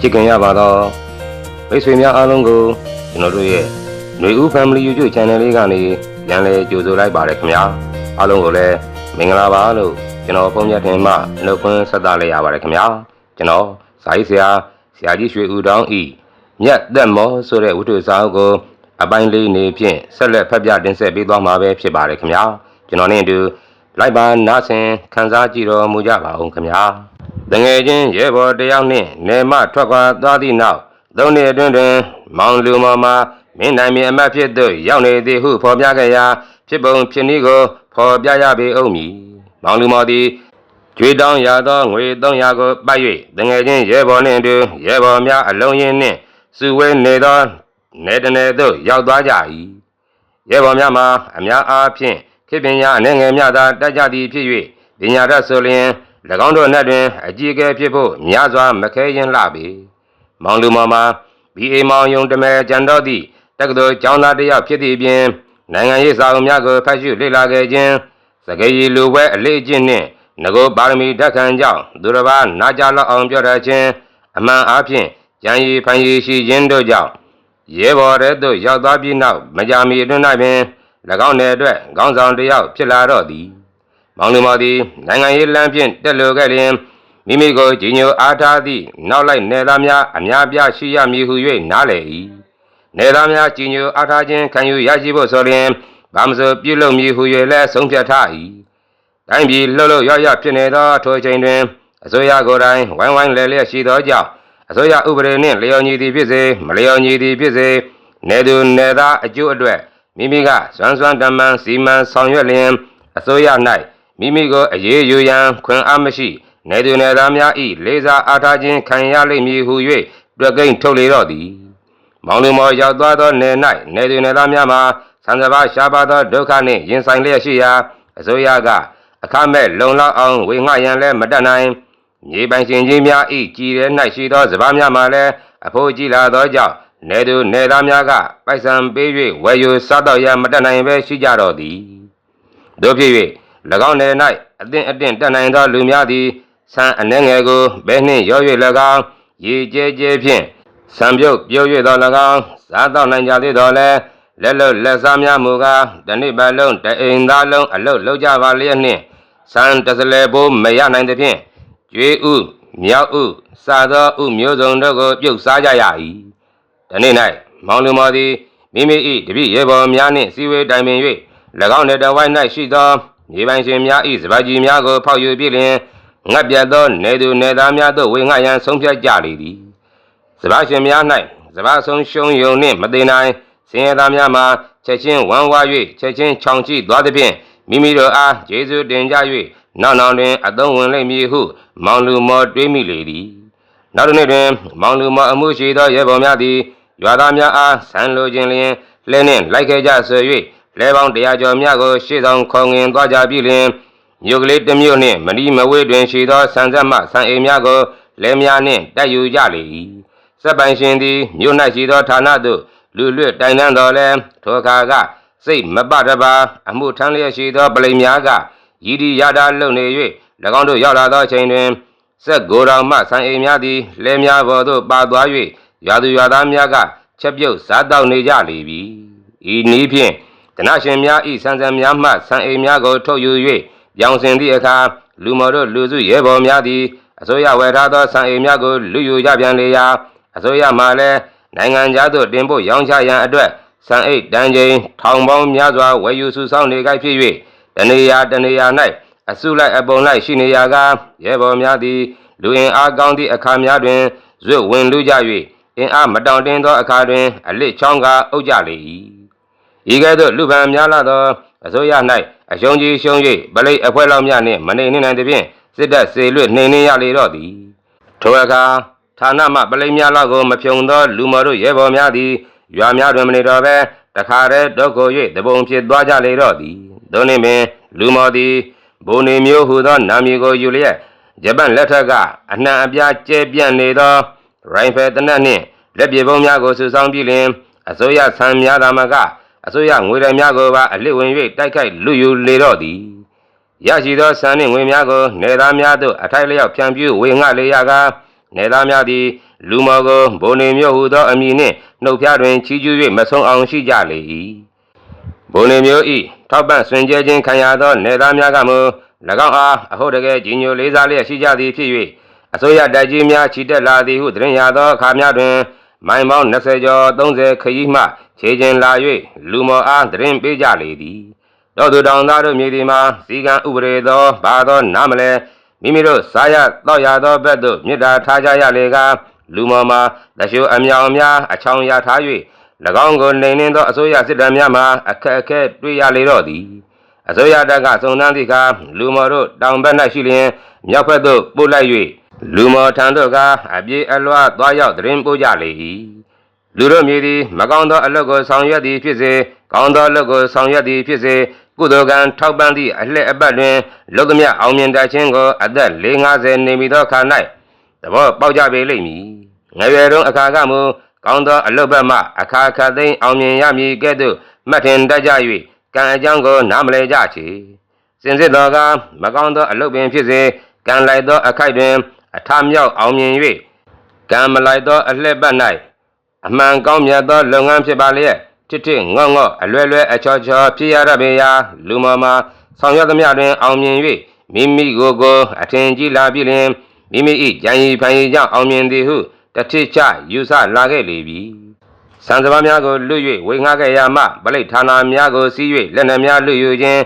ချစ်ခင်ရပါတော့မိတ်ဆွေများအားလုံးကိုကျွန်တော်တို့ရဲ့ຫນွေဦး Family YouTube Channel လေးကနေပြန်လည်ကြိုဆိုလိုက်ပါတယ်ခင်ဗျာအားလုံးကိုလည်းမင်္ဂလာပါလို့ကျွန်တော်ပုံမြတ်တင်မှနှုတ်ခွန်းဆက်သလိုက်ရပါတယ်ခင်ဗျာကျွန်တော်ဇာတိဆရာဆရာကြီးရွှေဦးတောင်းဤမြတ်သက်မောဆိုတဲ့ဝတ္ထုစာအုပ်ကိုအပိုင်းလေးနေဖြင့်ဆက်လက်ဖတ်ပြတင်ဆက်ပေးသွားမှာပဲဖြစ်ပါတယ်ခင်ဗျာကျွန်တော်နဲ့အတူလိုက်ပါနားဆင်ခန်းစားကြည့်တော်မူကြပါဦးခင်ဗျာ တငယ်ချင်းရဲဘော်တယောက်နှင့်နေမထွက်ခွာသွားသည့်နောက်သုံးနှစ်အတွင်းတွင် မောင်လူမောင်မှာမင်းနိုင်မည်အမတ်ဖြစ်သို့ရောက်နေသည်ဟုဖော်ပြခဲ့ရာဖြစ်ပုံဖြစ်နည်းကိုဖော်ပြရပေဦးမည်မောင်လူမောင်သည်ကျွေးတောင်းရသောငွေ300ကိုပတ်၍တငယ်ချင်းရဲဘော်နှင့်အတူရဲဘော်များအလုံးရင်းနှင့်စုဝေးနေသောနေတနေသို့ရောက်သွားကြ၏ရဲဘော်များမှာအများအားဖြင့်ခေပညာအနေငယ်များသာတက်ကြသည်ဖြစ်၍ပညာတတ်ဆိုလျင်၎ င်းတို့နဲ့တွင် အကြီးအကဲဖြစ်ဖို့များစွာမခဲရင်လှပေ။မောင်လူမောင်မှာဘီအေမောင်ယုံတမဲကျန်တော့သည့်တက္ကသိုလ်ကျောင်းသားတစ်ယောက်ဖြစ်သည့်အပြင်နိုင်ငံရေးစာအုပ်များကိုဖတ်ရှုလေ့လာခဲ့ခြင်းစကရီလူပွဲအလေးအကျင့်နှင့်ငကိုပါရမီဓာတ်ခံကြောင့်သူတစ်ပါးနာကြလောက်အောင်ပြောတတ်ခြင်းအမှန်အားဖြင့်ကြံရည်ဖန်ရည်ရှိခြင်းတို့ကြောင့်ရဲဘော်တဲ့သို့ရောက်သွားပြီးနောက်မကြာမီအတွင်း၌ပင်၎င်းနယ်အတွက်ခေါင်းဆောင်တစ်ယောက်ဖြစ်လာတော့သည် မောင်လူမော်သည်နိုင်ငံရေးလမ်းဖြင့်တက်လိုခဲ့လျင်မိမိကိုကြီးညိုအားထားသည့်နောက်လိုက်နေသားများအများပြားရှိရမည်ဟု၍နားလည်၏နေသားများကြီးညိုအားထားခြင်းခံယူရရှိဖို့ဆိုလျင်ဘာမဆိုပြုလုပ်မည်ဟု၍လည်းဆုံးဖြတ်ထား၏တိုင်းပြည်လှုပ်လှုပ်ရရဖြစ်နေသောထိုအချိန်တွင်အစိုးရကိုယ်တိုင်ဝိုင်းဝိုင်းလဲလျက်ရှိသောကြောင့်အစိုးရဥပဒေနှင့်လျော်ညီသည်ဖြစ်စေမလျော်ညီသည်ဖြစ်စေနေသူနေသားအကျိုးအတွက်မိမိကစွမ်းစွမ်းတမန်စီမံဆောင်ရွက်လျင်အစိုးရ၌ မိမိကိုအရေးယူရန်ခွင့်အားမရှိနေသူနေသားများ၏လေးစားအားထားခြင်းခံရလိမ့်မည်ဟု၍တွက်ကိန်းထုတ်လေတော့သည်မောင်လူမော်ရောက်သွားသောနေ၌နေသူနေသားများမှာဆန်စပါရှားပါသောဒုက္ခနှင့်ရင်ဆိုင်လျက်ရှိရာအစိုးရကအခမဲ့လုံလောက်အောင်ဝေငှရန်လည်းမတတ်နိုင်မြေပိုင်ရှင်ကြီးများ၏ကြည်ရဲ၌ရှိသောစပါးများမှာလည်းအဖို့ကြည်လာသောကြောင့်နေသူနေသားများကပိုက်ဆံပေး၍ဝယ်ယူစားတော့ရန်မတတ်နိုင်ပဲရှိကြတော့သည်တို့ဖြစ်၍၎ င်းနယ်၌အသင့်အတင့်တက်နိုင်သောလူများသည်ဆံအနှဲငယ်ကိုဘဲနှင့်ရော၍၎င်းရေကျဲကျဲဖြင့်ဆံပြုတ်ပြုတ်၍တော်၎င်းစားတော့နိုင်ကြသေးတော်လဲလက်လုတ်လက်စားများမူကားတနစ်ပတ်လုံးတအိမ်သားလုံးအလုတ်လောက်ကြပါလျက်နှင့်ဆံတစလဲဘိုးမရနိုင်သဖြင့်ကျွေးဥမြောက်ဥစားသောဥမျိုးစုံတို့ကိုပြုတ်စားကြရ၏တနေ့၌မောင်လူမော်သည်မိမိ၏တပည့်ရေပေါ်များနှင့်စီဝေးတိုင်ပင်၍၎င်းတဲ့တဝိုင်း၌ရှိသော မြေပိုင်ရှင်များ၏စပါးကြီးများကိုဖောက်ယူပြီးလျှင်ငတ်ပြတ်သောနေသူနေသားများတို့ဝေငှရန်ဆုံးဖြတ်ကြလေသည်စပါးရှင်များ၌စပါးဆုံးရှုံးယုံနှင့်မသေးနိုင်စင်ရသားများမှာချက်ချင်းဝမ်းဝါ၍ချက်ချင်းချောင်ကြည့်သွားသဖြင့်မိမိတို့အားယေရှုတင်ကြ၍နောက်နောက်တွင်အသုံးဝင်လိမ့်မည်ဟု မောင်လူမော်တွေးမိလေသည်နောက်တစ်နေ့တွင် မောင်လူမော်အမှုရှိသောရဲဘော်များသည်ရွာသားများအားဆန်လိုခြင်းလျင်လဲနှင့်လိုက်ခဲ့ကြဆွေ၍ လဲပေါင်းတရားကျော်များကိုရှေ့ဆောင်ခေါငင်သွားကြပြီလျင်မြို့ကလေးတစ်မြို့နှင့်မနီမဝေးတွင်ရှိသောဆန်ဆက်မှဆန်အိမ်များကိုလဲများနှင့်တိုက်ယူကြလေ၏စက်ပိုင်ရှင်သည်မြို့၌ရှိသောဌာနသို့လူလွတ်တိုင်တန်းတော်လဲထိုအခါကစိတ်မပတပါအမှုထမ်းလျက်ရှိသောပလိမ်များကရည်ဒီရတာလုံနေ၍၎င်းတို့ရောက်လာသောအချိန်တွင်စက်ကိုယ်တော်မှဆန်အိမ်များသည်လဲများပေါ်သို့ပါသွား၍ရာသူရာသားများကချက်ပြုတ်စားတောက်နေကြလေပြီဤနည်းဖြင့် တနရှင်များဤဆန်ဆန်များမှဆန်အိမ်များကိုထုတ်ယူ၍ပြောင်းစင်သည့်အခါလူမော်တို့လူစုရဲဘော်များသည်အစိုးရဝယ်ထားသောဆန်အိမ်များကိုလူယူကြပြန်လေရာအစိုးရမှလည်းနိုင်ငံသားတို့တင်ဖို့ရောင်းချရန်အတွက်ဆန်အိတ်တန်ချိန်ထောင်ပေါင်းများစွာဝယ်ယူစုဆောင်းနေကြဖြစ်၍တနေရာတနေရာ၌အစုလိုက်အပုံလိုက်ရှိနေရာကရဲဘော်များသည်လူအင်အားကောင်းသည့်အခါများတွင်ဇွတ်ဝင်လူကြ၍အင်အားမတောင့်တင်းသောအခါတွင်အလစ်ချောင်းကအုပ်ကြလေ၏ ဤကဲ့သို့လူပန်များလာသောအစိုးရ၌အရှုံးကြီးရှုံး၍ဗလိတ်အဖွဲ့လောက်များနှင့်မနေနှင့်နိုင်သဖြင့်စစ်တပ်စေလွတ်နှိမ်နှင်းရလေတော့သည်ထိုအခါဌာနမှပလိတ်များလောက်ကိုမဖြုံသောလူမော်တို့ရဲဘော်များသည်ရွာများတွင်မနေတော့ဘဲတခါတည်းတော့ကို၍တပုံဖြစ်သွားကြလေတော့သည်သို့နှင့်ပင်လူမော်သည်ဘုံနေမျိုးဟူသောနာမည်ကိုယူလျက်ဂျပန်လက်ထက်ကအနှံအပြားကျဲပြန့်နေသောရိုင်ဖယ်တနက်နှင့်လက်ပြေပုံးများကိုစုဆောင်းပြီးလျှင်အစိုးရဆံများသာမက အစိုးရငွေရများကိုပါအလစ်ဝင်၍တိုက်ခိုက်လူယူလေတော့သည်ရရှိသောဆန်နှင့်ငွေများကိုနေသားများသို့အထိုက်လျောက်ဖြန့်ဖြူးဝေငှလေရကနေသားများသည်လူမော်ကိုဘုံနေမျိုးဟူသောအမည်နှင့်နှုတ်ဖျားတွင်ချီးကျူး၍မဆုံးအောင်ရှိကြလေ၏ဘုံနေမျိုးဤထောက်ပံ့ဆွင်ကြဲခြင်းခံရသောနေသားများကမူ၎င်းအားအဟုတ်တကယ်ကြီးညိုလေးစားလျက်ရှိကြသည်ဖြစ်၍အစိုးရတိုက်ကြီးများချီတက်လာသည်ဟုသတင်းရသောအခါများတွင် မိုင်ပေါင်း20ကျော်30ခရီးမှခြေကျင်လာ၍လူမော်အားသတင်းပေးကြလေသည်တော့သူတောင်သားတို့မြေဒီမှာစီကံဥပရေသောဘာသောနားမလဲမိမိတို့စားရတော့ရသောဘက်သို့မြစ်တာထားကြရလေကလူမော်မှာတရှိုးအမြောင်များအချောင်ရထား၍၎င်းကိုနှိမ်နှင်းသောအစိုးရစစ်တပ်များမှာအခက်အခဲတွေ့ရလေတော့သည်အစိုးရတပ်ကစုံစမ်းသည့်အခါလူမော်တို့တောင်ဘက်၌ရှိလျင်မြောက်ဘက်သို့ပို့လိုက်၍ လူမော်ထံသို့ကအပြေးအလွှားသွားရောက်သတင်းပို့ကြလေ၏လူတို့မြည်သည်မကောင်းသောအလုပ်ကိုဆောင်ရွက်သည်ဖြစ်စေကောင်းသောအလုပ်ကိုဆောင်ရွက်သည်ဖြစ်စေကုသိုလ်ကံထောက်ပံ့သည့်အလှည့်အပတ်တွင်လုသမျှအောင်မြင်တတ်ခြင်းကိုအသက်450နေမီသောခါ၌သဘောပေါက်ကြပေလိမ့်မည်ငယ်ရွယ်တုန်းအခါကမူကောင်းသောအလုပ်ဘက်မှအခါခတ်သိမ်းအောင်မြင်ရမည်ကဲ့သို့မှတ်ထင်တတ်ကြ၍ကံအကြောင်းကိုနားမလည်ကြချေစင်စစ်တော်ကမကောင်းသောအလုပ်ပင်ဖြစ်စေကံလိုက်သောအခိုက်တွင် အထမြောက်အောင်မြင်၍ကံမလိုက်သောအလှည့်ပတ်၌အမှန်ကောင်းမြတ်သောလုပ်ငန်းဖြစ်ပါလျက်တစ်တစ်ငေါ့ငေါ့အလွယ်လွယ်အချောချောဖြစ်ရတတ်ပေရာလူမမာဆောင်ရွက်သမျှတွင်အောင်မြင်၍မိမိကိုယ်ကိုအထင်ကြီးလာပြီလျှင်မိမိ၏ကြံရည်ဖန်ရည်ကြောင့်အောင်မြင်သည်ဟုတတိချယူဆလာခဲ့လေပြီစံစပါးများကိုလွတ်၍ဝေငှခဲ့ရမှဗလိတ်ဌာနများကိုစီး၍လက်နက်များလွတ်ယူခြင်း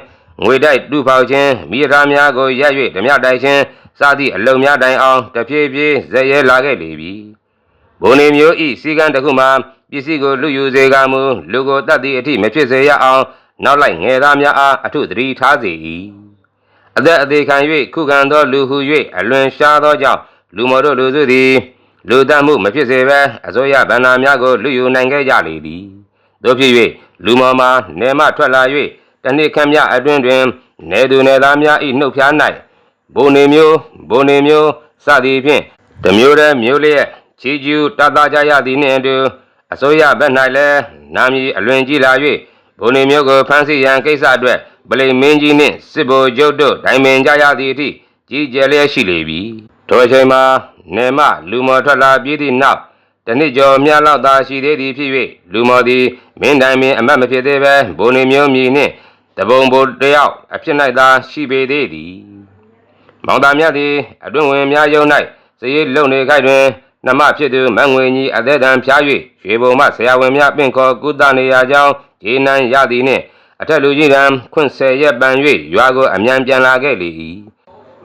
ငွေတိုက်တူဖောက်ခြင်းမိရထားများကိုရက်၍ဓမြတိုက်ခြင်း စသည့်အလုံများတိုင်အောင်တဖြည်းဖြည်းဇက်ရဲလာခဲ့လေပြီဘုံနေမျိုးဤစီကံတစ်ခုမှာပစ္စည်းကိုလူယူစေကမူလူကိုတတ်သည့်အထိမဖြစ်စေရအောင်နောက်လိုက်ငယ်သားများအားအထုသတိထားစေ၏အသက်အသေးခံ၍ခုခံသောလူဟု၍အလွန်ရှားသောကြောင့်လူမော်တို့လူစုသည်လူတတ်မှုမဖြစ်စေဘဲအစိုးရဗန္နာများကိုလူယူနိုင်ခဲ့ကြလေသည်တို့ဖြစ်၍လူမော်မှာနေမထွက်လာ၍တနှစ်ခန့်မြအတွင်တွင်နေသူနေသားများ၏နှုတ်ဖျား၌ ဘုံနေမျိုးဘုံနေမျိုးစသည်ဖြင့်တမျိုးတည်းမျိုးလျက်ချီကျူတတ်သားကြရသည်နှင့်အတူအစိုးရဘက်၌လည်းနာမည်အလွန်ကြီးလာ၍ဘုံနေမျိုးကိုဖမ်းဆီးရန်ကိစ္စအတွက်ဗလိမင်းကြီးနှင့်စစ်ဗိုလ်ချုပ်တို့တိုင်ပင်ကြရသည့်အထိကြီးကျယ်လျက်ရှိလေပြီထိုအချိန်မှာနေမလူမော်ထွက်လာပြီးသည့်နောက်တနစ်ကျော်မြလောက်သာရှိသေးသည်ဖြစ်၍လူမော်သည်မင်းတိုင်ပင်အမတ်မဖြစ်သေးပဲဘုံနေမျိုးမြည်နှင့်တပုံဘိုလ်တယောက်အဖြစ်၌သာရှိပေသေးသည် မောင်သားမြတ်သည်အတွင်ဝင်များယုံ၌စည်ရည်လုံနေခိုက်တွင်နမဖြစ်သူမန်ငွေကြီးအသက်တန်ဖျား၍ရွှေဘုံမှဆရာဝန်များပင့်ခေါ်ကုသနေရာကြောင်းဂျေနန်ရသည်နှင့်အထက်လူကြီးတံခွင့်ဆယ်ရက်ပန်၍ရွာကိုအမြန်ပြန်လာခဲ့လေ၏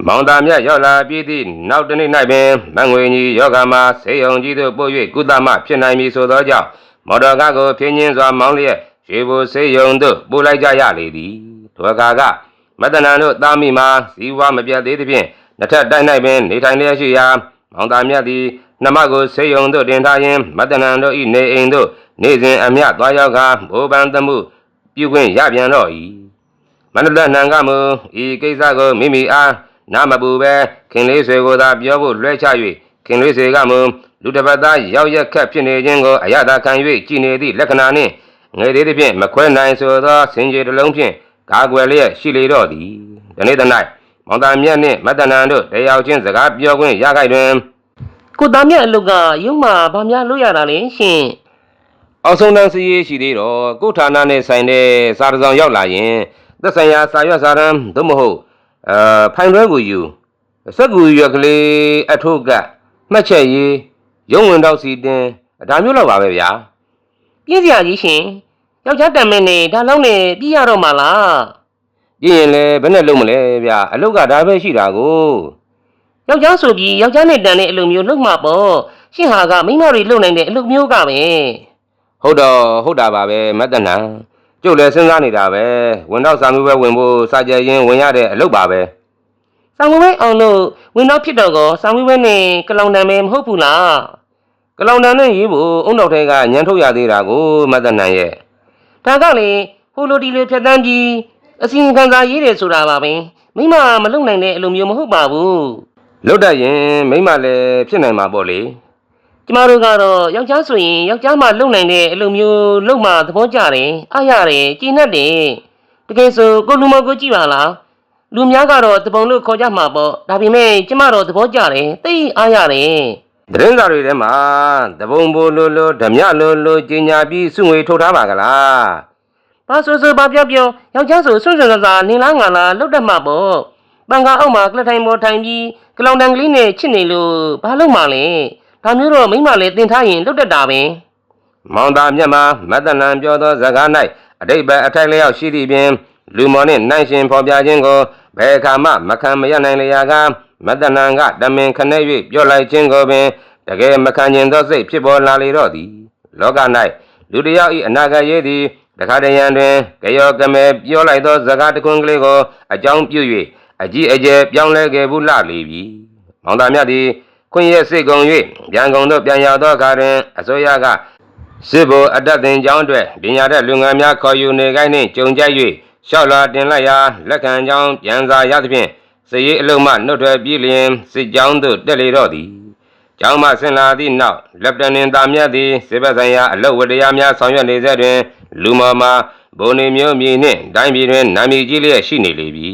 မောင်သားမြတ်ရောက်လာပြီးသည့်နောက်တစ်နေ့၌ပင်မန်ငွေကြီးယောဂမှာဆေးရုံကြီးသို့ပို့၍ကုသမှဖြစ်နိုင်မည်ဆိုသောကြောင့်မော်တော်ကားကိုဖြင်းချင်းစွာမောင်းလျက်ရွှေဘိုဆေးရုံသို့ပို့လိုက်ကြရလေသည်ထိုအခါက မတ္တနံတို့သားမိမှာဇီဝမပြတ်သေးသဖြင့်နှစ်ထပ်တိုက်၌ပင်နေထိုင်လျက်ရှိရာမောင်သားမြတ်သည်နှမကိုဆေးရုံသို့တင်ထားရင်းမတ္တနံတို့၏နေအိမ်သို့နေစဉ်အမျှသွားရောက်ကဘိုးပန်းသမှုပြုခွင့်ရပြန်တော့၏မန္တလနံကမူဤကိစ္စကိုမိမိအားနာမပူပဲခင်လေးဆွေကိုသာပြောဖို့လွှဲချ၍ခင်လေးဆွေကမူလူတစ်ပတ်သားရောက်ရက်ခက်ဖြစ်နေခြင်းကိုအရသာခံ၍ကြည်နေသည့်လက္ခဏာနှင့်ငယ်သေးသဖြင့်မခွဲနိုင်ဆိုသောစင်ကြေတစ်လုံးဖြင့် ကာကွယ်လျက်ရှိလေတော့သည်ဒီနေ့တ၌မောင်တန်မြတ်နှင့်မတ္တနံတို့တရားချင်းစကားပြောခွင့်ရခိုက်တွင်ကိုသားမြတ်အလုတ်ကရုံမှာဗာများလို့ရတာလဲရှင်အောက်ဆုံးတန်းစီရေးရှိသေးတော့ကိုယ်ဌာနနဲ့ဆိုင်တဲ့စာတစ်စောင်ရောက်လာရင်သက်ဆိုင်ရာစာရွက်စာတမ်းသို့မဟုတ်အဲဖိုင်ရွဲကိုယူစက်ကူရွက်ကလေးအထုပ်ကမှတ်ချက်ရေးရုံဝင်တော့စီတင်ဒါမျိုးတော့ပါပဲဗျာပြည့်စရာကြီးရှင် ယောက်ျားတံမဲနဲ့ဒါလောက်နဲ့ပြီးရတော့မှာလားပြင်းရင်လည်းဘယ်နဲ့လုံးမလဲဗျာအလုတ်ကဒါပဲရှိတာကိုယောက်ျားဆိုပြီးယောက်ျားနဲ့တန်တဲ့အလုပ်မျိုးလုပ်မှာပေါ့ရှင်ဟာကမိန်းမတွေလုပ်နိုင်တဲ့အလုပ်မျိုးကပဲဟုတ်တော့ဟုတ်တာပါပဲမတ္တနံကျုပ်လည်းစဉ်းစားနေတာပဲဝင်တော့စာမျိုးပဲဝင်ဖို့စာကြရင်ဝင်ရတဲ့အလုပ်ပါပဲဆောင်းဝဲအောင်လို့ဝင်တော့ဖြစ်တော့ကောဆောင်းဝဲနဲ့ကလောင်တံမဲမဟုတ်ဘူးလားကလောင်တန်နဲ့ရေးဖို့အုံနောက်ထဲကညံထုတ်ရသေးတာကိုမတ္တနံရဲ့ ဒါကလေဟိုလိုဒီလိုဖြတ်တန်းပြီးအစီရင်ခံစာရေးတယ်ဆိုတာပါပဲမိန်းမမလုပ်နိုင်တဲ့အလုပ်မျိုးမဟုတ်ပါဘူးလွတ်တတ်ရင်မိမလည်းဖြစ်နိုင်မှာပေါ့လေကျမတို့ကတော့ယောက်ျားဆိုရင်ယောက်ျားမှလုံနိုင်တဲ့အလုပ်မျိုးလုပ်မှသဘောကျတယ်အားရတယ်ကျဉ်တ်တယ်တကယ်ဆိုကိုလူမကိုကြည့်ပါလားလူများကတော့တပုံလို့ခေါ်ကြမှာပေါ့ဒါပေမဲ့ကျမတော့သဘောကျတယ်သိအားရတယ် သတင်းစာတွေထဲမှာတပုံဘိုလိုလိုဓမြလိုလိုကြီးညာပြီးစုငွေထုတ်ထားပါကလားဘာဆိုဆိုဘာပြောပြောယောက်ျားဆိုဆွန့်ဆွန့်ဆာဆာနင်လားငါလားလှုပ်တတ်မှာပေါ့ပန်ကားအောက်မှာကလထိုင်ပေါ်ထိုင်ပြီးကလောင်တန်ကလေးနဲ့ချစ်နေလို့ဘာလုပ်မှလဲဒါမျိုးတော့မိမလည်းတင်ထားရင်လှုပ်တတ်တာပဲမောင်သားမြတ်မှာမတ္တလံပြောသောဇကား၌အတိတ်ပဲအထိုက်လျောက်ရှိသည့်ပင်လူမော်နှင့်နိုင်ရှင်ဖော်ပြခြင်းကိုဘယ်အခါမှမခံမရနိုင်လျာက မတ္တလံကတမင်ခနဲ့၍ပြောလိုက်ခြင်းကိုပင်တကယ်မခံကျင်သောစိတ်ဖြစ်ပေါ်လာလေတော့သည် လောက၌လူတစ်ယောက်၏အနာဂတ်ရေးသည်တခါတရံတွင်ကယောကမဲပြောလိုက်သောဇကားတစ်ခွန်းကလေးကိုအကြောင်းပြု၍အကြီးအကျယ်ပြောင်းလဲခဲ့ဘူးလှလေပြီမောင်သားမြတ်သည်ခွင့်ရစိတ်ကုန်၍ပြန်ကုန်သို့ပြန်ရောက်သောအခါတွင်အစိုးရကစစ်ဘိုလ်အတတ်တင်ကြောင်းအတွက်ပညာတတ်လူငယ်များခေါ်ယူနေကိုင်းနှင့်ကြုံကြိုက်၍ရှောက်လာတင်လိုက်ရာလက်ခံကြောင်းပြန်စာရသဖြင့် စည်ရေးအလုံးမှနှုတ်ထွက်ပြီးလျင်စစ်ကြောင်းသို့တက်လေတော့သည်ကျောင်းမှဆင်လာသည့်နောက်လက်တနင်သားမြတ်သည်စစ်ဘက်ဆိုင်ရာအလုပ်ဝတ္တရားများဆောင်ရွက်နေစေတွင် လူမော်မှာဘုံနေမျိုးမြေနှင့်တိုင်းပြည်တွင်နာမည်ကြီးလျက်ရှိနေလေပြီ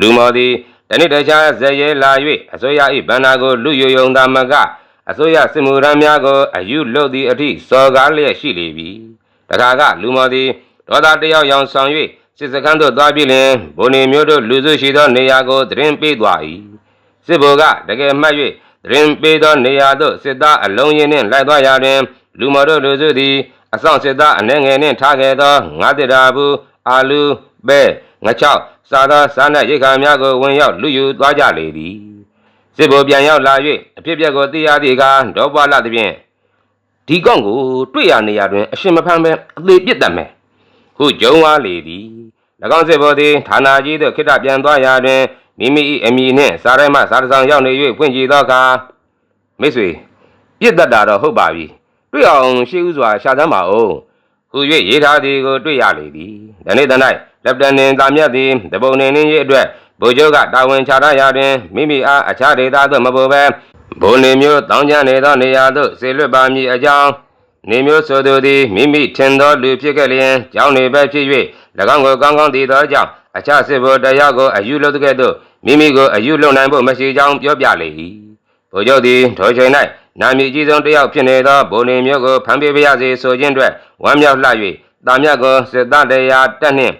လူမော်သည်တနေ့တခြားဇရဲလာ၍အစိုးရ၏ဗန္နာကိုလူယုံယုံသာမကအစိုးရစစ်မှုရမ်းများကိုအယူလုပ်သည့်အထိစော်ကားလျက်ရှိလေပြီတခါကလူမော်သည်ဒေါသတယောက်ရောင်ဆောင်၍ စစ်စခန်းသို့သွားပြီးလင်ဘုံနေမျိုးတို့လူစုရှိသောနေရာကိုသတင်းပေးသွား၏စစ်ဘိုလ်ကတကယ်မှတ်၍သတင်းပေးသောနေရာသို့စစ်သားအလုံးရင်းနှင့်လိုက်သွားရာတွင် လူမော်တို့လူစုသည်အဆောင်စစ်သားအနေငယ်နှင့်ထားခဲ့သောငါးတစ်တာဘူးအာလူပဲငချောက်စားသောစားနပ်ရိက္ခာများကိုဝင်ရောက်လူယူသွားကြလေသည်စစ်ဘိုလ်ပြန်ရောက်လာ၍အဖြစ်အပျက်ကိုသိရသည့်အခါဒေါ်ပွားလာသည်ဖြင့်ဒီကောင့်ကိုတွေ့ရနေရတွင်အရှင်မဖန်ပဲအသေးပြစ်တတ်မယ်ခုဂျုံဝါလေသည်၎ င်းစစ်ဘိုလ်သည်ဌာနကြီးသို့ခိတ္တပြန်သွားရာတွင်မိမိ၏အမိနှင့်စားရဲမှစားတဆောင်ရောက်နေ၍ဖွင့်ကြည့်သောအခါမိတ်ဆွေပြစ်တတ်တာတော့ဟုတ်ပါပြီတွေ့အောင်ရှိဥစွာရှာသမ်းပါဦးဟု၍ရေးထားသည်ကိုတွေ့ရလေသည်ဒီနေ့တ၌လက်တန်နှင်သားမြတ်သည်တပုံနေနှင်း၏အတွက်ဗိုလ်ချုပ်ကတာဝန်ချထားရာတွင်မိမိအားအခြားဒေသသို့မပို့ဘဲဘုံနေမျိုးတောင်းကျနေသောနေရာသို့ဆေလွတ်ပါမည်အကြောင်း နေမျိုးဆိုသူသည်မိမိထင်သောလူဖြစ်ခဲ့လျင်ကြောင်းနေပဲဖြစ်၍၎င်းကိုကောင်းကောင်းသိသောကြောင့်အခြားစစ်ဘိုလ်တရားကိုအယူလုပ်တဲ့ကဲ့သို့မိမိကိုအယူလုပ်နိုင်ဖို့မရှိကြောင်းပြောပြလေ၏ဗိုလ်ချုပ်သည်ထိုချိန်၌နာမည်ကြီးဆုံးတစ်ယောက်ဖြစ်နေသောဘုံနေမျိုးကိုဖမ်းပေးပါရစေဆိုခြင်းအတွက်ဝမ်းမြောက်လှ၍တာမြတ်ကိုစစ်သားတရားတက်နှင့်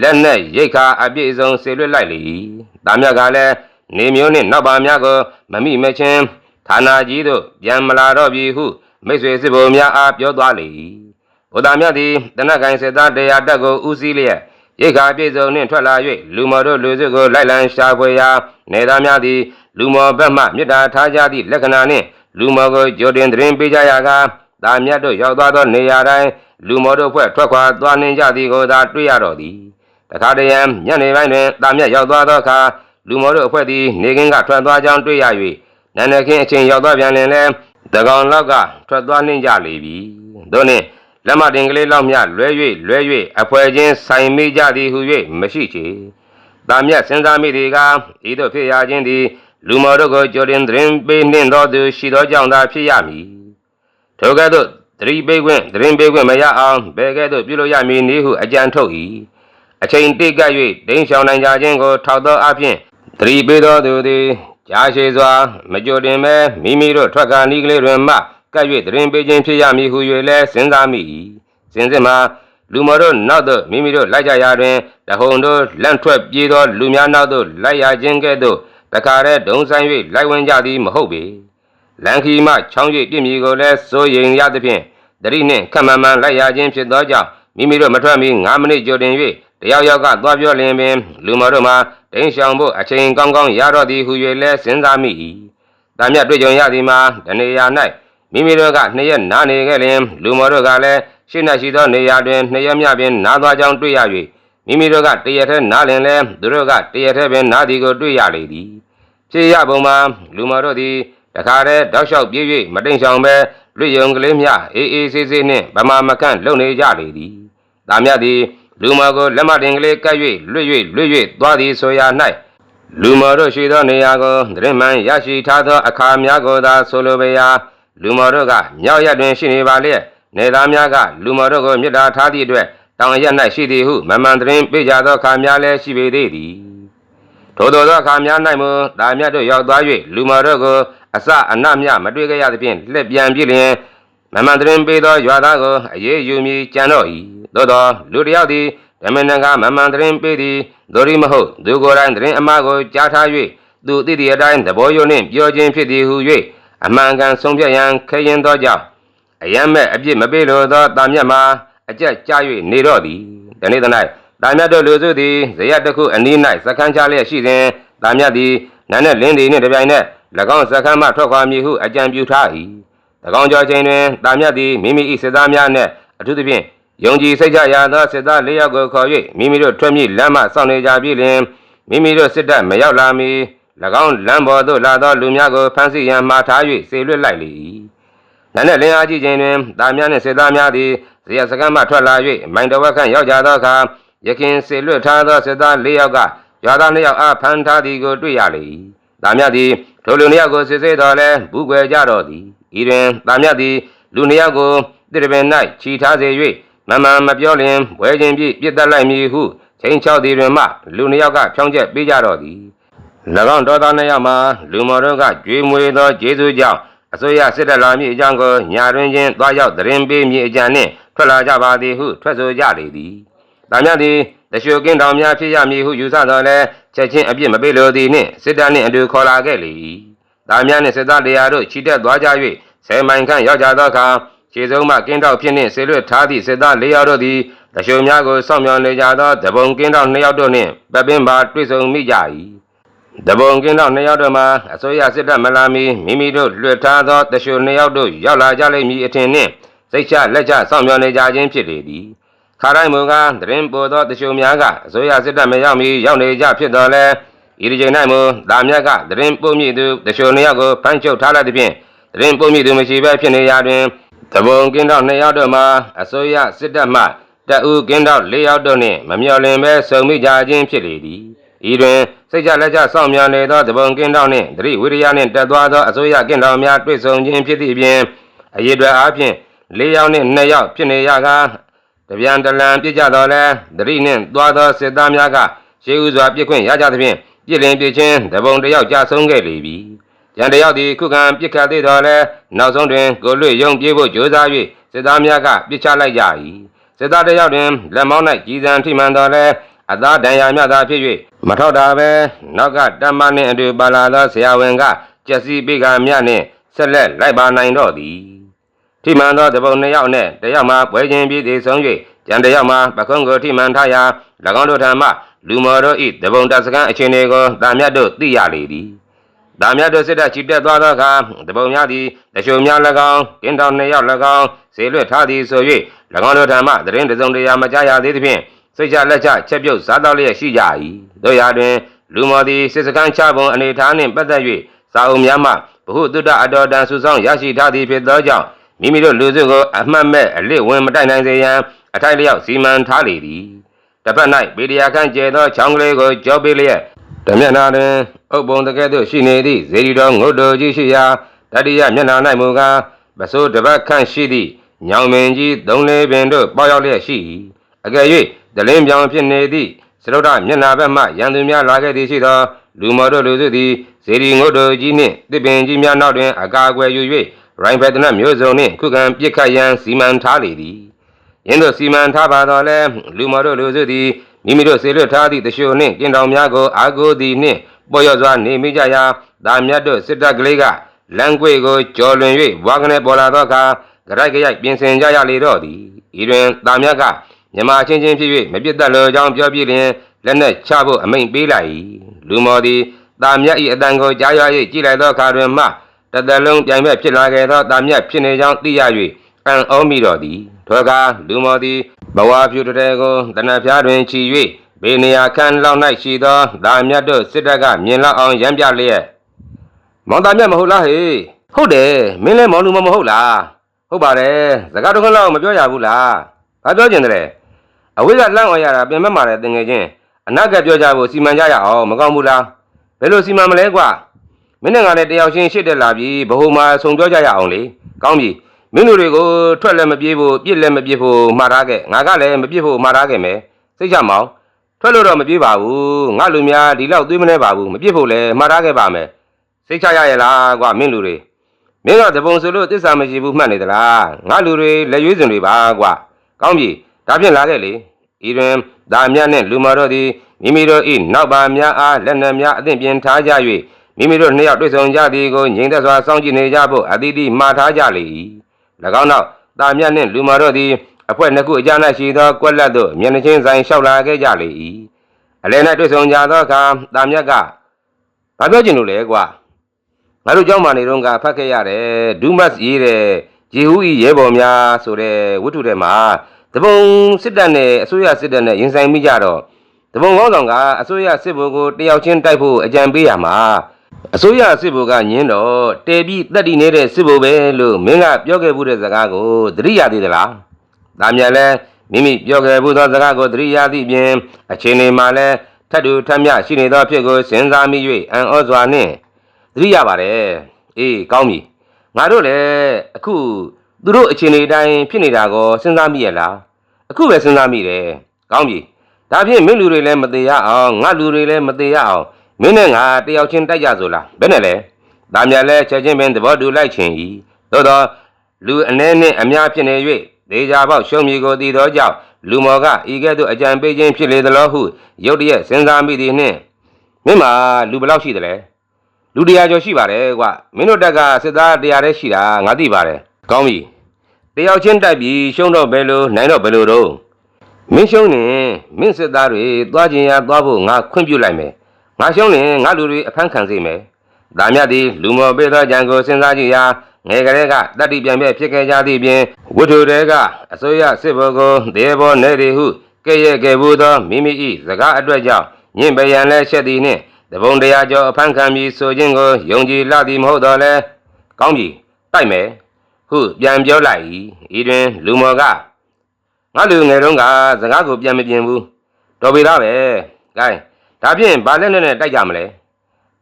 လက်နဲ့ရိတ်ခါအပြည့်အစုံဆေလွတ်လိုက်လေ၏။တာမြတ်ကလည်းနေမျိုးနှင့်နောက်ပါများကိုမမိမချင်းဌာနာကြီးသို့ပြန်မလာတော့ပြီဟု မိတ်ဆွေစစ်ဘုံများအားပြောသွားလေ၏။ဘုရားမြတ်သည်တနက်ကိုင်စစ်သားတရားတက်ကိုဦးစီးလျက်ရိတ်ခါအပြည့်စုံနှင့်ထွက်လာ၍လူမော်တို့လူစုကိုလိုက်လံရှာဖွေရာနေသားများသည်လူမော်ဘက်မှမေတ္တာထားကြသည့်လက္ခဏာနှင့်လူမော်ကိုကြိုတင်သတင်းပေးကြရာကတာမြတ်တို့ရောက်သွားသောနေရာတိုင်းလူမော်တို့ဖွဲ့ထွက်ခွာသွားနှင်ကြသည်ကိုသာတွေ့ရတော့သည်တခါတရံညနေပိုင်းတွင်တာမြတ်ရောက်သွားသောအခါလူမော်တို့အဖွဲ့သည်နေကင်းကထွက်သွားကြောင်းတွေ့ရ၍နန္ဒခင်းအချိန်ရောက်သွားပြန်လင်လဲ တကောင်လောက်ကထွက်သွားနှင်းကြလေပြီသို့နှင့်လက်မတင်ကလေးလောက်မျှလွဲ၍လွဲ၍အဖွဲချင်းဆိုင်မိကြသည်ဟု၍မရှိချေတာမြတ်စဉ်းစားမိသည်ကဤသို့ဖြစ်ရခြင်းသည်လူမော်တို့ကိုကြိုတင်သတင်းပေးနှင့်သောသူရှိသောကြောင့်သာဖြစ်ရမည်ထိုကဲ့သို့သတိပေးခွင့်သတင်းပေးခွင့်မရအောင်ဘယ်ကဲ့သို့ပြုလို့ရမည်နည်းဟုအကြံထုတ်၏အချိန်တိတ်ကပ်၍ဒိန်းရှောင်နိုင်ကြခြင်းကိုထောက်သောအဖြစ်သတိပေးသောသူသည် ကြားရှိစွာမကြိုတင်မဲ့မိမိတို့ထွက်ကာနီးကလေးတွင်မှကပ်၍သတင်းပေးခြင်းဖြစ်ရမည်ဟု၍လည်းစဉ်းစားမိ၏စဉ်စစ်မှာလူမတို့နောက်သို့မိမိတို့လိုက်ကြရာတွင်တဟုန်တို့လန့်ထွက်ပြေးသောလူများနောက်သို့လိုက်ရခြင်းကဲ့သို့တခါတည်းဒုံဆိုင်၍လိုက်ဝင်ကြသည်မဟုတ်ပေလန်ခီမှချောင်း၍ပြည့်မီကိုလည်းစိုးရင်ရသဖြင့်တတိနှင့်ခက်မှန်မှန်လိုက်ရခြင်းဖြစ်သောကြောင့်မိမိတို့မထွက်မီ9မိနစ်ကြိုတင်၍ တယောက်ယောက်ကသွားပြောလင်ပင်လူမတို့မှာဒိန်းရှောင်ဖို့အချိန်ကောင်းကောင်းရတော့သည်ဟု၍လည်းစဉ်းစားမိ၏။တာမြတ်တွေ့ကြုံရသည်မှာတနေရာ၌မိမိတို့ကနှစ်ရက်နားနေခဲ့လင်လူမတို့ကလည်းရှင်းနှရှိသောနေရာတွင်နှစ်ရက်မြပင်နားသွားကြောင်းတွေ့ရ၍မိမိတို့ကတရက်ထဲနားလင်လဲသူတို့ကတရက်ထဲပင်နားသည်ကိုတွေ့ရလေသည်။ဖြစ်ရပုံမှာလူမတို့သည်တခါတည်းတောက်လျှောက်ပြေး၍မတိမ်ဆောင်ပဲလွတ်ယုံကလေးမျှအေးအေးဆေးဆေးနှင့်ဗမာမကန့်လုံနေကြလေသည်။ဒါမြတ်သည် လူမကိုလက်မတင်ကလေးကပ်၍လွတ်၍လွတ်၍သွားသည်ဆိုရာ၌လူမတို့ရှိသောနေရာကိုသတင်းမှန်ရရှိထားသောအခါများကိုသာဆိုလိုပေရာလူမတို့ကမြောက်ရက်တွင်ရှိနေပါလျက်နေသားများကလူမတို့ကိုမြစ်တာထားသည့်အတွက်တောင်ရက်၌ရှိသည်ဟုမမှန်သတင်းပေးကြသောအခါများလည်းရှိပေသေးသည်ထို့သောသောအခါများ၌မူတာမြတ်တို့ရောက်သွား၍လူမာတို့ကိုအစအနမြမတွေ့ခဲ့ရသဖြင့်လက်ပြန်ပြစ်လျင် မမန်တရင်ပေးသောရွာသားကိုအေးယူမည်ကြံတော့၏သို့သောလူတစ်ယောက်သည်ဓမ္မနကမမန်တရင်ပေးသည်ဒိုရီမဟုတ်သူကိုယ်တိုင်တရင်အမကိုကြားထား၍သူသိသည့်အတိုင်းသဘောယုံနှင့်ပြောခြင်းဖြစ်သည်ဟု၍အမှန်ကန်ဆုံးဖြတ်ရန်ခဲရင်သောကြောင့်အယမ်းမဲ့အပြစ်မပေးလိုသောတာမြတ်မှာအကြက်ကြ၍နေတော့သည်ဒီနေ့တ၌တာမြတ်တို့လူစုသည်ဇယတ်တစ်ခုအနီး၌စခန်းချလျက်ရှိစဉ်တာမြတ်သည်နာနဲ့လင်းသည်နှင့်တပြိုင်နက်၎င်းစခန်းမှထွက်ခွာမည်ဟုအကြံပြုထား၏၎ င်းကြောချိန်တွင်တာမြတ်သည်မိမိ၏စစ်သားများနှင့်အထူးသဖြင့်ယုံကြည်စိတ်ချရာသောစစ်သား၄ယောက်ကိုခေါ်၍မိမိတို့ထွက်မည်လမ်းမှစောင့်နေကြပြီလျှင်မိမိတို့စစ်တပ်မရောက်လာမီ၎င်းလမ်းပေါ်သို့လာသောလူများကိုဖမ်းဆီးရန်မှားထား၍စေလွှတ်လိုက်လေ၏နန်းနဲ့လင်းအားကြီးခြင်းတွင်တာမြတ်နှင့်စစ်သားများသည်ဇေယျစကမ်းမှထွက်လာ၍မိုင်တော်ဝက်ခန့်ရောက်ကြသောအခါယခင်စေလွှတ်ထားသောစစ်သား၄ယောက်ကရွာသား၂ယောက်အားဖမ်းထားသည်ကိုတွေ့ရလေ၏တာမြတ်သည်ထိုလူ၂ယောက်ကိုစစ်ဆေးတော်လဲဘူးွယ်ကြတော်သည် ဤတွင်တာမြတ်သည်လူ၂ယောက်ကိုတစ်တပင်၌ခြိထားစေ၍မမှန်မပြောလျင်ဘွဲခြင်းပြည့်ပြစ်တတ်လိုက်မည်ဟုချိန်ချောက်သည်တွင်မှလူနှစ်ယောက်ကဖြောင်းချက်ပေးကြတော့သည်၎င်းတော်သားနှစ်ယောက်မှာလူမော်တို့ကကြွေးမွေသောဂျေဇုကြောင့်အစိုးရစစ်တပ်လာမည့်အကြောင်းကိုညာတွင်ချင်းသွားရောက်သတင်းပေးမည်အကြံနှင့်ထွက်လာကြပါသည်ဟုထွက်ဆိုကြလေသည်။တာမြတ်သည်တရှိုကင်းတော်များဖြစ်ရမည်ဟုယူဆတော်လဲချက်ချင်းအပြစ်မပေးလိုသည်နှင့်စစ်တပ်နှင့်အတူခေါ်လာခဲ့လေ၏။တာမြတ်နှင့်စစ်သားတရားတို့ခြိတက်သွားကြ၍ ဆယ်မိုင်ခန့်ရောက်ကြသောအခါခြေစုံမှကင်းတောက်ဖြစ်နှင့်ဆေလွတ်ထားသည့်စစ်သား၄ယောက်တို့သည်တရှိုများကိုစောင့်မျှော်နေကြသောတပုံကင်းတောက်၂ယောက်တို့နှင့်ပပင်းပါတွေ့ဆုံမိကြ၏တပုံကင်းတောက်၂ယောက်တို့မှာအစိုးရစစ်တပ်မလာမီမိမိတို့လွှတ်ထားသောတရှို၂ယောက်တို့ရောက်လာကြလိမ့်မည်အထင်နှင့်စိတ်ချလက်ချစောင့်မျှော်နေကြခြင်းဖြစ်လေသည်ခါတိုင်းမူကားတရင်ပေါ်သောတရှိုများကအစိုးရစစ်တပ်မရောက်မီရောက်နေကြဖြစ်တော်လဲဤဒီချိန်၌မူဒါမြတ်ကတရင်ပုံမြင့်သူတရှို၂ယောက်ကိုဖမ်းချုပ်ထားလိုက်သဖြင့်တ ရင်ပုံမြင့်သူမရှိဘဲဖြစ်နေရာတွင်တပုံကင်းတော့နှစ်ယောက်တို့မှာအစိုးရစစ်တပ်မှတအူကင်းတော့၄ယောက်တို့နှင့်မမျှော်လင့်ပဲစုံမိကြခြင်းဖြစ်လေသည်ဤတွင်စိတ်ကြလက်ကြစောင့်မျှော်နေသောတပုံကင်းတော့နှင့်တတိဝိရိယနှင့်တက်သွားသောအစိုးရကင်းတော်များတွေ့ဆုံခြင်းဖြစ်သည့်အပြင်အရေးတွေအားဖြင့်၄ယောက်နှင့်၂ယောက်ဖြစ်နေရကားတပြန်တလန်ပြစ်ကြတော်လဲတတိနှင့်သွားသောစစ်သားများကရှေးဥစွာပြစ်ခွင့်ရကြသဖြင့်ပြစ်လင်ပြစ်ချင်းတပုံတစ်ယောက်ကြဆုံးခဲ့လေပြီ ရန်တယောက်သည်ခုခံပြစ်ခတ်သေးတော်လဲနောက်ဆုံးတွင်ကိုလွတ်ယုံပြေးဖို့ကြိုးစား၍စစ်သားများကပြစ်ချလိုက်ကြ၏စစ်သားတစ်ယောက်တွင်လက်မောင်း၌ကြီးစံထိမှန်တော်လဲအသားဒဏ်ရာများသာဖြစ်၍မထောက်တာပဲနောက်ကတမနှင့်အတူပါလာသောဆရာဝန်ကကြက်စီပိကမြနှင့်ဆက်လက်လိုက်ပါနိုင်တော့သည်ထိမှန်သောတပုံနှစ်ယောက်နှင့်တစ်ယောက်မှပွဲချင်းပြီးသေးဆုံး၍ကျန်တစ်ယောက်မှပခုံးကိုထိမှန်ထားရာ၎င်းတို့ထံမှလူမော်တို့၏တပုံတပ်စခန်းအခြေအနေကိုတာမြတ်တို့သိရလေသည် ဒါမြတ်တို့စစ်တပ်ချီတက်သွားသောအခါတပုံများသည်တချို့များ၎င်းကင်းတောင်နှစ်ယောက်၎င်းဈေလွတ်ထားသည်ဆို၍၎င်းတို့ထံမှသတင်းတစုံတရာမကြားရသေးသဖြင့်စိတ်ချလက်ချချက်ပြုတ်စားတော့လျက်ရှိကြ၏တို့ရာတွင် လူမော်သည်စစ်စခန်းချပုံအနေထားနှင့်ပတ်သက်၍စာအုပ်များမှဘဟုတုတ္တအတော်တန်စုဆောင်ရရှိထားသည်ဖြစ်သောကြောင့်မိမိတို့လူစုကိုအမှတ်မဲ့အလစ်ဝင်မတိုက်နိုင်စေရန်အထိုက်လျောက်စီမံထားလေသည်တစ်ဖက်၌ဗီဒီယာခန့်ကျဲသောချောင်းကလေးကိုကြောပေးလျက် တမျက်နှာတွင်အုပ်ပုံတကဲ့သို့ရှိနေသည့်ဇေဒီတော်ငုတ်တော်ကြီးရှိရာတတိယမျက်နှာ၌မူကားပစိုးတစ်ပတ်ခန့်ရှိသည့်ညောင်မင်းကြီးသုံးလေးပင်တို့ပေါရောက်လျက်ရှိ၏အကယ်၍တလင်းပြောင်ဖြစ်နေသည့်စရုဒ္ဓမျက်နှာဘက်မှရန်သူများလာခဲ့သည်ရှိသောလူမော်တို့လူစုသည်ဇေဒီငုတ်တော်ကြီးနှင့်တစ်ပင်ကြီးများနောက်တွင်အကာအကွယ်ယူ၍ရိုင်းဖက်တနတ်မျိုးစုံနှင့်ခုခံပစ်ခတ်ရန်စီမံထားလေသည်ယင်းတို့စီမံထားပါတော့လဲလူမော်တို့လူစုသည် မိမိတို့ဆေလွတ်ထားသည့်တရှို့နှင့်ကင်တော်များကိုအာကိုသည်နှင့်ပေါ်ရစွာနေမိကြရာဒါမြတ်တို့စစ်တပ်ကလေးကလမ်းကွေကိုကြော်လွန်၍ဘွားကနေပေါ်လာသောအခါကြရိုက်ကြရိုက်ပြင်ဆင်ကြရလေတော့သည်ဤတွင်ဒါမြတ်ကမြမချင်းချင်းဖြစ်၍မပြစ်တတ်လိုကြောင်းပြောပြလျင်လက်နက်ချဖို့အမိန့်ပေးလိုက်၏လူမော်သည်ဒါမြတ်၏အတန်ကိုကြားရ၍ကြည်လိုက်သောအခါတွင်မှတသက်လုံးပြိုင်ဘက်ဖြစ်လာခဲ့သောဒါမြတ်ဖြစ်နေကြောင်းသိရ၍ အံ့ဩမိတော်သည်ထိုအခါလူမော်သည်ဘဝဖြူတတဲကိုတနတ်ဖျားတွင်ခြီ၍ဘေးနေရာခန်းလောက်၌ရှိသောဒါမြတ်တို့စစ်တပ်ကမြင်လောက်အောင်ရမ်းပြလျက်မောင်သားမြတ်မဟုတ်လားဟေဟုတ်တယ်မင်းလည်းမောင်လူမမဟုတ်လားဟုတ်ပါတယ်စကားတော့ခလောက်မပြောရဘူးလားဘာပြောကျင်တယ်အဝိဇ္ဇလန့်အောင်ရတာပြင်မဲ့မာတဲ့တင်ငယ်ချင်းအနာကပြောကြဖို့စီမံကြရအောင်မကောင်းဘူးလားဘယ်လိုစီမံမလဲကွာမင်းနဲ့ငါလည်းတယောက်ချင်းရှစ်တက်လာပြီဘ ਹੁ မှာဆုံပြောကြရအောင်လေကောင်းပြီ မင်းတို့တွေကိုထွက်လည်းမပြေးဖို့ပြစ်လည်းမပြစ်ဖို့မှားထားခဲ့ငါကလည်းမပြစ်ဖို့မှားထားခဲ့မယ်စိတ်ချမောင်ထွက်လို့တော့မပြေးပါဘူးငါလူများဒီလောက်သွေးမနေပါဘူးမပြစ်ဖို့လည်းမှားထားခဲ့ပါမယ်စိတ်ချရရဲ့လားကွာမင်းလူတွေမင်းကတပုံဆိုလို့တစ္ဆာမရှိဘူးမှတ်နေသလားငါလူတွေလက်ရွေးစင်တွေပါကွာကောင်းပြီဒါဖြင့်လာခဲ့လေဤတွင်ဒါမြတ်နှင့်လူမတော်သည်မိမိတို့၏နောက်ပါများအားလက်နက်များအသင့်ပြင်ထားကြ၍မိမိတို့နှစ်ယောက်တွေ့ဆုံကြသည်ကိုငြိမ်သက်စွာစောင့်ကြည့်နေကြဖို့အသီးသီးမှားထားကြလေ၏၎ ၎င်းနောက်တာမြတ်နှင့်လူမာတို့သည်အဖွဲ့နှစ်ခုအကြမ်း၌ရှိသောကွက်လက်သို့မျက်နှာချင်းဆိုင်လျှောက်လာခဲ့ကြလေ၏အလယ်၌တွေ့ဆုံကြသောအခါတာမြတ်ကဘာပြောချင်လို့လဲကွာငါတို့ကြောင်းမာနေတော့ကဖတ်ခဲ့ရတယ်ဒူးမတ်ရေးတယ်ဂျေဟူဤရဲဘော်များဆိုတဲ့ဝတ္ထုထဲမှာတပုံစစ်တပ်နဲ့အစိုးရစစ်တပ်နဲ့ရင်ဆိုင်မိကြတော့တပုံကောင်းဆောင်ကအစိုးရစစ်ဘုကိုတယောက်ချင်းတိုက်ဖို့အကြံပေးရမှာ အစိုးရစစ်ဘိုလ်ကညင်းတော့တဲပြီးတက်တည်နေတဲ့စစ်ဘိုလ်ပဲလို့မင်းကပြောခဲ့ဘူးတဲ့စကားကိုသတိရသေးသလားဒါမြန်လဲမိမိပြောခဲ့ဘူးသောစကားကိုသတိရသည့်ပြင်အချိန်လေးမှာလဲထပ်တူထပ်မြရှိနေသောဖြစ်ကိုစဉ်းစားမိ၍အံ့ဩစွာနှင့်သတိရပါတယ်အေးကောင်းပြီငါတို့လည်းအခုသူတို့အခြေအနေတိုင်းဖြစ်နေတာကိုစဉ်းစားမိရလားအခုပဲစဉ်းစားမိတယ်ကောင်းပြီဒါဖြင့်မင်းလူတွေလည်းမသေးရအောင်ငါလူတွေလည်းမသေးရအောင် မင်းနဲ့ငါတယောက်ချင်းတိုက်ကြဆိုလားဘယ်နဲ့လဲဒါမြန်လဲချက်ချင်းပင်သဘောတူလိုက်ခြင်းဤသို့တော့လူအနှဲနှင့်အများဖြစ်နေ၍ဒေကြပေါက်ရှုံးမြေကိုတည်သောကြောင့်လူမော်ကဤကဲ့သို့အကြံပေးခြင်းဖြစ်လေသလားဟုရုတ်တရက်စဉ်းစားမိသည်နှင့်မင်းမှာလူဘယ်လောက်ရှိသလဲလူတရားကျော်ရှိပါတယ်ကွမင်းတို့တက်ကစစ်သားတရားတည်းရှိတာငါသိပါတယ်ကောင်းပြီတယောက်ချင်းတိုက်ပြီးရှုံးတော့ဘယ်လိုနိုင်တော့ဘယ်လိုတော့မင်းရှုံးရင်မင်းစစ်သားတွေသွားခြင်းရသွားဖို့ငါခွင့်ပြုလိုက်မယ် ငါရှုံးရင်ငါလူတွေအဖမ်းခံစေမယ်ဒါမြတ်သည်လူမော်ပေးသောကြံကိုစဉ်းစားကြည့်ရာငယ်ကလေးကတတ္တိပြန်ပြဖြစ်ခဲ့ကြသည့်ပြင်ဝတ္ထုတွေကအစိုးရစစ်ဘုတ်ကိုဒေဘောနေရီဟုကဲ့ရဲ့ကဲ့ဘူးသောမိမိ၏စကားအတွက်ကြောင့်ညင်ပယံလဲရှက်သည်နှင့်တပုံတရားကျော်အဖမ်းခံပြီးဆိုခြင်းကိုယုံကြည်လာသည်မဟုတ်တော့လဲကောင်းပြီတိုက်မယ်ဟုပြန်ပြောလိုက်၏ဤတွင်လူမော်ကငါလူငယ်တုန်းကစကားကိုပြန်မပြင်ဘူးတော်ပြီသားပဲဂိုင်း ဒါဖြင့်ဘာလက်နဲ့နဲ့တိုက်ကြမလဲ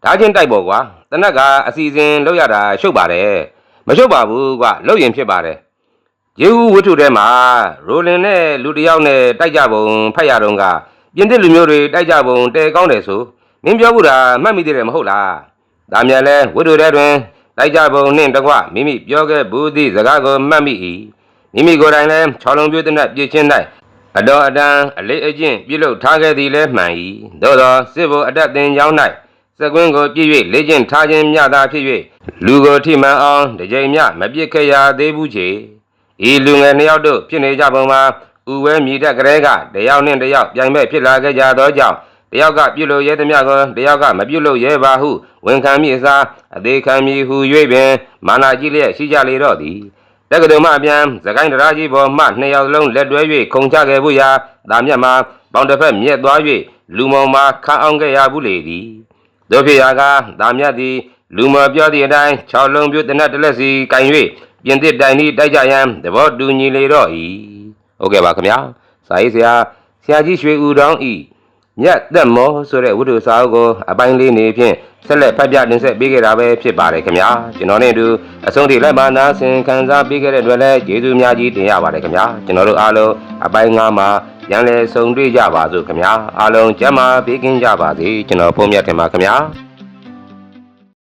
ဒါချင်းတိုက်ပေါ်ကွာတနက်ကအစီအစဉ်လုပ်ရတာရှုပ်ပါတယ်မရှုပ်ပါဘူးကွာလုပ်ရင်ဖြစ်ပါတယ်ယေဟုဝတ္ထုထဲမှာရိုလင်နဲ့လူတစ်ယောက်နဲ့တိုက်ကြပုံဖတ်ရတော့ကပြင်သစ်လူမျိုးတွေတိုက်ကြပုံတဲကောင်းတယ်ဆိုမင်းပြောဘူးတာမှတ်မိသေးတယ်မဟုတ်လားဒါမြန်လဲဝိတုထဲတွင်တိုက်ကြပုံနှင့်တကွမိမိပြောခဲ့ဘူးသည့်စကားကိုမှတ်မိ၏မိမိကိုယ်တိုင်လည်း၆လုံးပြည့်တဲ့ပြည့်ချင်း၌ အတော်အတန်အလေးအကျင့်ပြုလုပ်ထားခဲ့သည်လည်းမှန်၏သို့သောစစ်ဘုတ်အတက်တင်ကြောင်း၌စကွင်းကိုပြည့်၍လေ့ကျင့်ထားခြင်းမြသာဖြစ်၍လူကိုထိမှန်အောင်တစ်ကြိမ်မျှမပြစ်ခဲ့ရသေးဘူးချေဤလူငယ်နှစ်ယောက်တို့ဖြစ်နေကြပုံမှာဥဝဲမြည်တက်ကလေးကတယောက်နှင့်တယောက်ပြိုင်မဲ့ဖြစ်လာခဲ့ကြသောကြောင့်တယောက်ကပြုတ်လို့ရဲသည်မြကိုတယောက်ကမပြုတ်လို့ရဲပါဟုဝန်ခံမိအစားအသေးခံမိဟု၍ပင်မာနာကြီးလျက်ရှိကြလေတော့သည်တ က္ကသိုလ်မှအပြန်သခိုင်းတရားကြီးပေါ်မှနှစ်ယောက်လုံးလက်တွဲ၍ခုန်ချခဲ့ဖို့ရာဒါမြတ်မှာပေါင်တစ်ဖက်မြက်သွား၍လူမောင်မှာခန်းအောင်ခဲ့ရဘူးလေသည်တို့ဖြစ်ရာကဒါမြတ်သည်လူမော်ပြောသည့်အတိုင်း၆လုံးပြုတ်တနက်တစ်လက်စီကင်၍ပြင်သစ်တိုင်ဤတိုက်ကြရန်သဘောတူညီလေတော့၏ဟုတ်ကဲ့ပါခင်ဗျာစာရေးဆရာဆရာကြီးရွှေဦးတောင်းဤ မြတ်သက်မောဆိုတဲ့ဝိတုစာအုပ်ကိုအပိုင်းလေးနေဖြင့်ဆက်လက်ဖတ်ပြတင်ဆက်ပေးခဲ့တာပဲဖြစ်ပါတယ်ခင်ဗျာကျွန်တော်နဲ့အတူအဆုံးထိလိုက်ပါနာဆင်ခံစားပေးခဲ့တဲ့အတွက်လည်းကျေးဇူးများကြီးတင်ရပါတယ်ခင်ဗျာကျွန်တော်တို့အားလုံးအပိုင်း၅မှာပြန်လည်ဆုံတွေ့ကြပါစို့ခင်ဗျာအားလုံးကျမ်းမာပေးကင်းကြပါစေကျွန်တော်ဖုန်းမြတ်တင်ပါခင်ဗျာ